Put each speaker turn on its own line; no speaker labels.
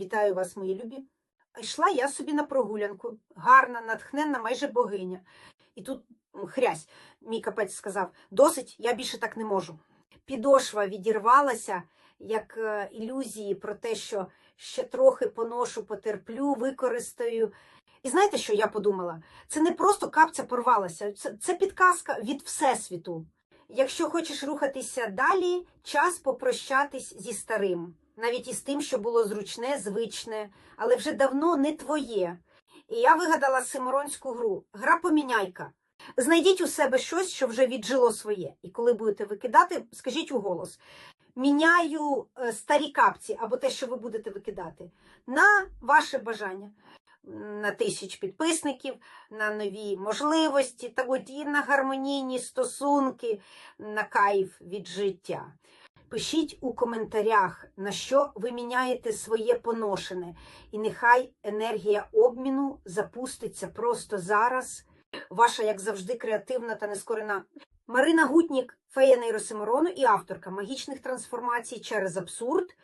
Вітаю вас, мої любі. Йшла я собі на прогулянку, гарна, натхненна, майже богиня. І тут хрясь, мій капець сказав: досить, я більше так не можу. Підошва відірвалася, як е, ілюзії про те, що ще трохи поношу, потерплю, використаю. І знаєте, що я подумала? Це не просто капця порвалася, це, це підказка від Всесвіту. Якщо хочеш рухатися далі, час попрощатись зі старим, навіть із тим, що було зручне, звичне, але вже давно не твоє. І я вигадала симоронську гру Гра поміняйка. Знайдіть у себе щось, що вже віджило своє. І коли будете викидати, скажіть у голос: міняю е, старі капці або те, що ви будете викидати, на ваше бажання. На тисяч підписників, на нові можливості, та от і на гармонійні стосунки, на кайф від життя. Пишіть у коментарях, на що ви міняєте своє поношене, і нехай енергія обміну запуститься просто зараз. Ваша, як завжди, креативна та нескорена Марина Гутнік, фея нейросиморону і авторка магічних трансформацій через абсурд